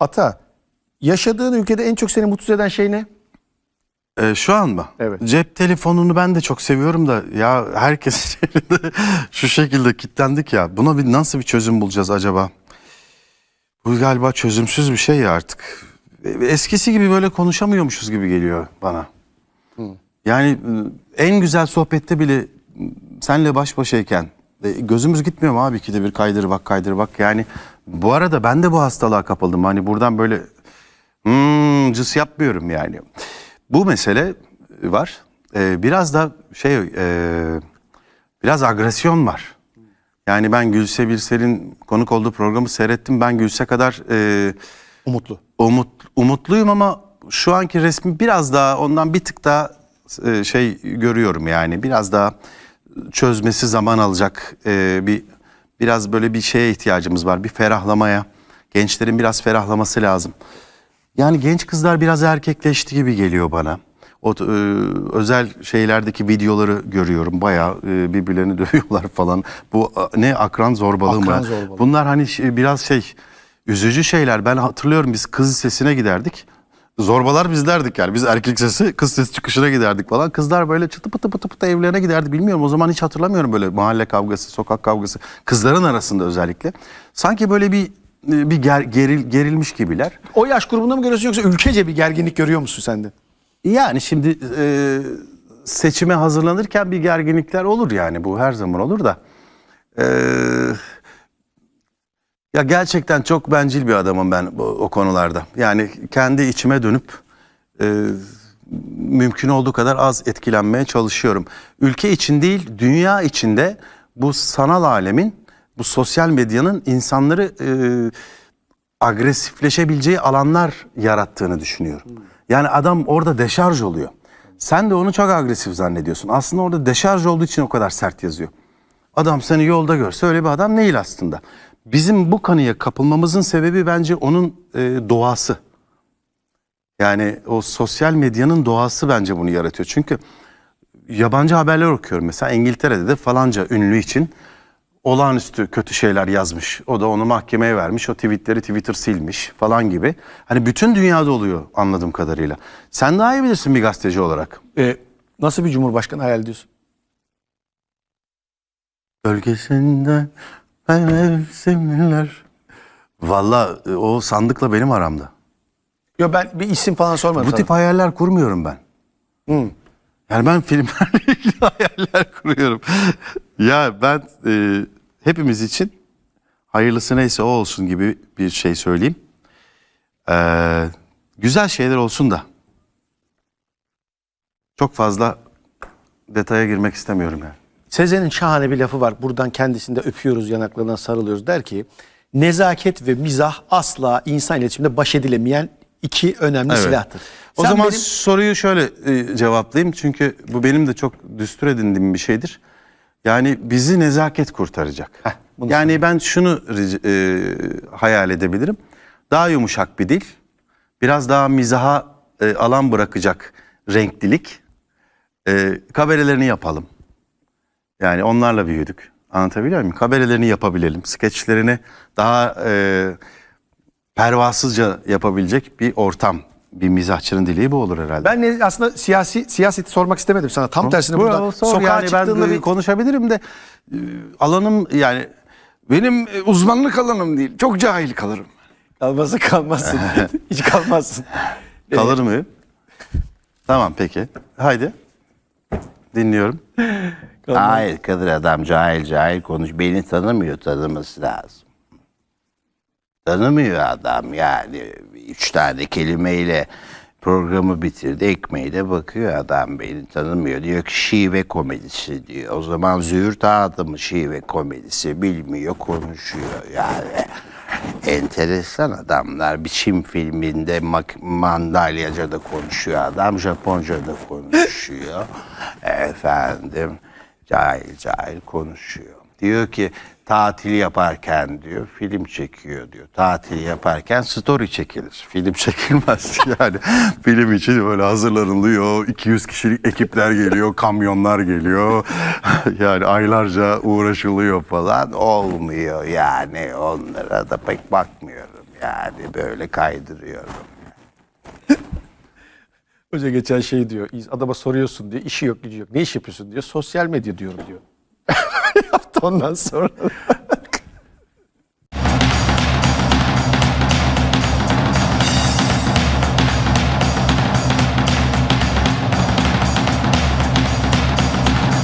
Ata, yaşadığın ülkede en çok seni mutsuz eden şey ne? Ee, şu an mı? Evet. Cep telefonunu ben de çok seviyorum da ya herkes şu şekilde kilitlendik ya. Buna bir nasıl bir çözüm bulacağız acaba? Bu galiba çözümsüz bir şey ya artık. Eskisi gibi böyle konuşamıyormuşuz gibi geliyor bana. Yani ıı, en güzel sohbette bile ıı, senle baş başayken e, gözümüz gitmiyor mu abi ikide bir kaydır bak kaydır bak yani bu arada ben de bu hastalığa kapıldım hani buradan böyle hmm, cıs yapmıyorum yani. Bu mesele var. Ee, biraz da şey e, biraz agresyon var. Yani ben Gülse Birsel'in konuk olduğu programı seyrettim. Ben Gülse kadar e, Umutlu. umut, umutluyum ama şu anki resmi biraz daha ondan bir tık daha e, şey görüyorum yani biraz daha çözmesi zaman alacak e, bir biraz böyle bir şeye ihtiyacımız var bir ferahlamaya gençlerin biraz ferahlaması lazım. Yani genç kızlar biraz erkekleşti gibi geliyor bana. O e, özel şeylerdeki videoları görüyorum. Bayağı e, birbirlerini dövüyorlar falan. Bu a, ne akran zorbalığı Akran mı? zorbalığı. Bunlar hani biraz şey üzücü şeyler. Ben hatırlıyorum biz kız lisesine giderdik. Zorbalar bizlerdik yani. Biz erkek sesi kız sesi çıkışına giderdik falan. Kızlar böyle çıtı pıtı pıtı pıtı evlerine giderdi. Bilmiyorum o zaman hiç hatırlamıyorum böyle mahalle kavgası, sokak kavgası. Kızların arasında özellikle. Sanki böyle bir e, bir ger- geril, gerilmiş gibiler. O yaş grubunda mı görüyorsun yoksa ülkece bir gerginlik görüyor musun sen de? Yani şimdi e, seçime hazırlanırken bir gerginlikler olur yani bu her zaman olur da. E, ya gerçekten çok bencil bir adamım ben bu- o konularda. Yani kendi içime dönüp e, mümkün olduğu kadar az etkilenmeye çalışıyorum. Ülke için değil dünya içinde bu sanal alemin bu sosyal medyanın insanları e, agresifleşebileceği alanlar yarattığını düşünüyorum. Yani adam orada deşarj oluyor. Sen de onu çok agresif zannediyorsun. Aslında orada deşarj olduğu için o kadar sert yazıyor. Adam seni yolda görse öyle bir adam değil aslında. Bizim bu kanıya kapılmamızın sebebi bence onun e, doğası. Yani o sosyal medyanın doğası bence bunu yaratıyor. Çünkü yabancı haberler okuyorum. Mesela İngiltere'de de falanca ünlü için olağanüstü kötü şeyler yazmış. O da onu mahkemeye vermiş. O tweetleri Twitter silmiş falan gibi. Hani bütün dünyada oluyor anladığım kadarıyla. Sen daha iyi bilirsin bir gazeteci olarak. Ee, nasıl bir cumhurbaşkanı hayal ediyorsun? Gölgesinde mevsimler. Valla e, o sandıkla benim aramda. Yo ben bir isim falan sormadım Bu sana. tip hayaller kurmuyorum ben. Hı. Yani ben filmlerle ilgili hayaller kuruyorum. ya ben e, hepimiz için hayırlısı neyse o olsun gibi bir şey söyleyeyim. Ee, güzel şeyler olsun da çok fazla detaya girmek istemiyorum yani. Sezen'in şahane bir lafı var. Buradan kendisini de öpüyoruz, yanaklarından sarılıyoruz. Der ki, nezaket ve mizah asla insan iletişiminde baş edilemeyen iki önemli Evet. silahtır. O Sen zaman benim- soruyu şöyle e, cevaplayayım çünkü bu benim de çok düstur edindiğim bir şeydir. Yani bizi nezaket kurtaracak. bunu yani ben şunu e, hayal edebilirim. Daha yumuşak bir dil, biraz daha mizaha e, alan bırakacak renklilik. E, kabarelerini yapalım. Yani onlarla büyüdük. Anlatabiliyor muyum? Kabarelerini yapabilelim. Skeçlerini daha e, pervasızca yapabilecek bir ortam. Bir mizahçının dili bu olur herhalde. ben ne- aslında siyasi siyaseti sormak istemedim sana. Tam tersine burada Bravo, sor. sokağa yani ben çıktığında bir konuşabilirim de e, alanım yani benim e, uzmanlık alanım değil. Çok cahil kalırım. kalmazsa kalmazsın. Hiç kalmazsın. Kalır mı? Tamam peki. Haydi. Dinliyorum. Hayır Kadir adam cahil cahil konuş. Beni tanımıyor tanıması lazım. Tanımıyor adam yani. Üç tane kelimeyle programı bitirdi. Ekmeğiyle bakıyor adam beni tanımıyor. Diyor ki şive komedisi diyor. O zaman Züğürt Ağa'da mı şive komedisi bilmiyor konuşuyor yani. Enteresan adamlar. Bir Çin filminde mak- Mandalyaca'da konuşuyor adam. Japonca'da konuşuyor. Efendim cahil cahil konuşuyor. Diyor ki tatil yaparken diyor film çekiyor diyor. Tatil yaparken story çekilir. Film çekilmez yani. film için böyle hazırlanılıyor. 200 kişilik ekipler geliyor, kamyonlar geliyor. yani aylarca uğraşılıyor falan. Olmuyor yani. Onlara da pek bakmıyorum Yani böyle kaydırıyorum. Hoca geçen şey diyor. Adama soruyorsun diyor. işi yok gücü yok. Ne iş yapıyorsun diyor. Sosyal medya diyorum diyor. Ondan sonra.